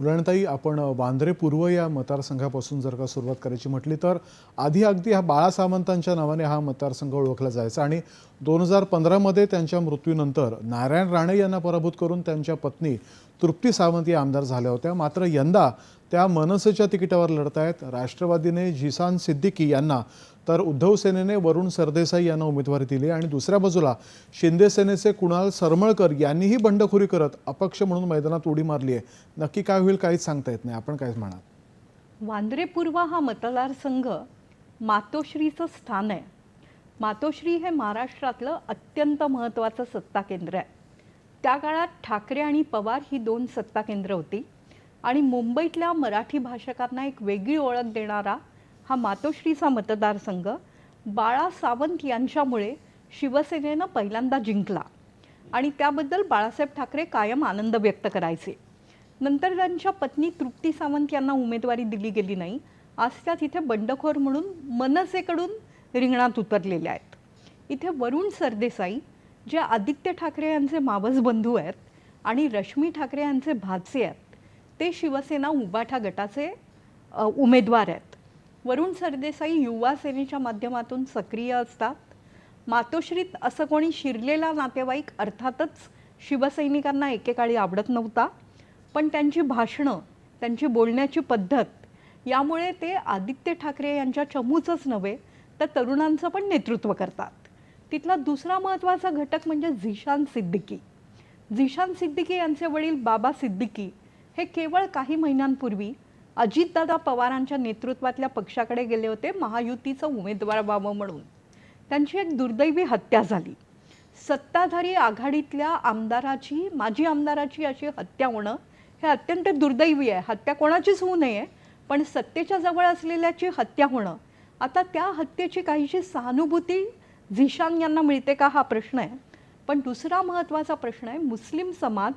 मुलांताई आपण वांद्रे पूर्व या मतदारसंघापासून जर का सुरुवात करायची म्हटली तर आधी अगदी हा बाळा सावंतांच्या नावाने हा मतदारसंघ ओळखला जायचा आणि दोन हजार पंधरामध्ये त्यांच्या मृत्यूनंतर नारायण राणे यांना पराभूत करून त्यांच्या पत्नी तृप्ती सावंत या आमदार झाल्या होत्या. मात्र यंदा त्या मनसेच्या तिकिटावर लढत आहेत राष्ट्रवादीने झिसान सिद्दीकी यांना तर उद्धव सेनेने वरुण सरदेसाई यांना उमेदवारी दिली आणि दुसऱ्या बाजूला शिंदे सेनेचे कुणाल सरमळकर यांनीही बंडखोरी करत अपक्ष म्हणून मैदानात उडी मारली आहे. नक्की काय होईल काहीच सांगता येत नाही. आपण काय म्हणाल? वांद्रे पूर्वा हा मतदारसंघ मातोश्रीचं स्थान आहे. मातोश्री हे महाराष्ट्रातलं अत्यंत महत्त्वाचं सत्ता केंद्र आहे. त्या काळात ठाकरे आणि पवार ही दोन सत्ता केंद्र होती. आणि मुंबईतल्या मराठी भाषकांना एक वेगळी ओळख देणारा हा मातोश्रीचा मतदारसंघ बाळा सावंत यांच्यामुळे शिवसेनेनं पहिल्यांदा जिंकला. आणि त्याबद्दल बाळासाहेब ठाकरे कायम आनंद व्यक्त करायचे. नंतर त्यांच्या पत्नी तृप्ती सावंत यांना उमेदवारी दिली गेली नाही. आज त्या तिथे बंडखोर म्हणून मनसेकडून रिंगणात उतरलेल्या आहेत. इथे वरुण सरदेसाई जे आदित्य ठाकरे यांचे मावस बंधू आहेत आणि रश्मी ठाकरे यांचे भाचे आहेत. ते शिवसेना उबाठा गटाचे उमेदवार आहेत. वरुण सरदेसाई युवा सेनेच्या माध्यमातून सक्रिय असतात. मातोश्रीत असं कोणी शिरलेला नातेवाईक अर्थातच शिवसैनिकांना एकेकाळी आवडत नव्हता. पण त्यांची भाषणं त्यांची बोलण्याची पद्धत यामुळे ते आदित्य ठाकरे यांच्या चमूचंच नव्हे तर तरुणांचं पण नेतृत्व करतात. तिथला दुसरा महत्त्वाचा घटक म्हणजे झिशान सिद्दीकी. झिशान सिद्दीकी यांचे वडील बाबा सिद्दीकी हे केवळ काही महिन्यांपूर्वी अजितदादा पवारांच्या नेतृत्वातल्या पक्षाकडे गेले होते महायुतीचं उमेदवार व्हावं म्हणून. त्यांची एक दुर्दैवी हत्या झाली. सत्ताधारी आघाडीतल्या आमदाराची माजी आमदाराची अशी हत्या होणं हे अत्यंत दुर्दैवी आहे. हत्या कोणाचीच होऊ नये पण सत्तेच्या जवळ असलेल्याची हत्या होणं. आता त्या हत्येची काहीशी सहानुभूती झिशान यांना मिळते का हा प्रश्न आहे. पण दुसरा महत्त्वाचा प्रश्न आहे मुस्लिम समाज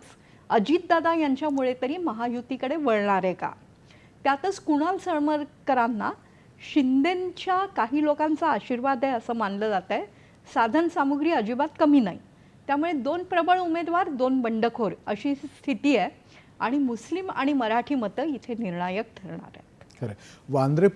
अजितदादा यांच्यामुळे तरी महायुतीकडे वळणार आहे का? त्यातच कुणाल सळमरकरांना शिंदेंच्या काही लोकांचा आशीर्वाद आहे असं मानलं जात आहे. साधन सामुग्री अजिबात कमी नाही. त्यामुळे दोन प्रबळ उमेदवार दोन बंडखोर अशी स्थिती आहे आणि मुस्लिम आणि मराठी मतं इथे निर्णायक ठरणार आहेत. खरं वांद्रे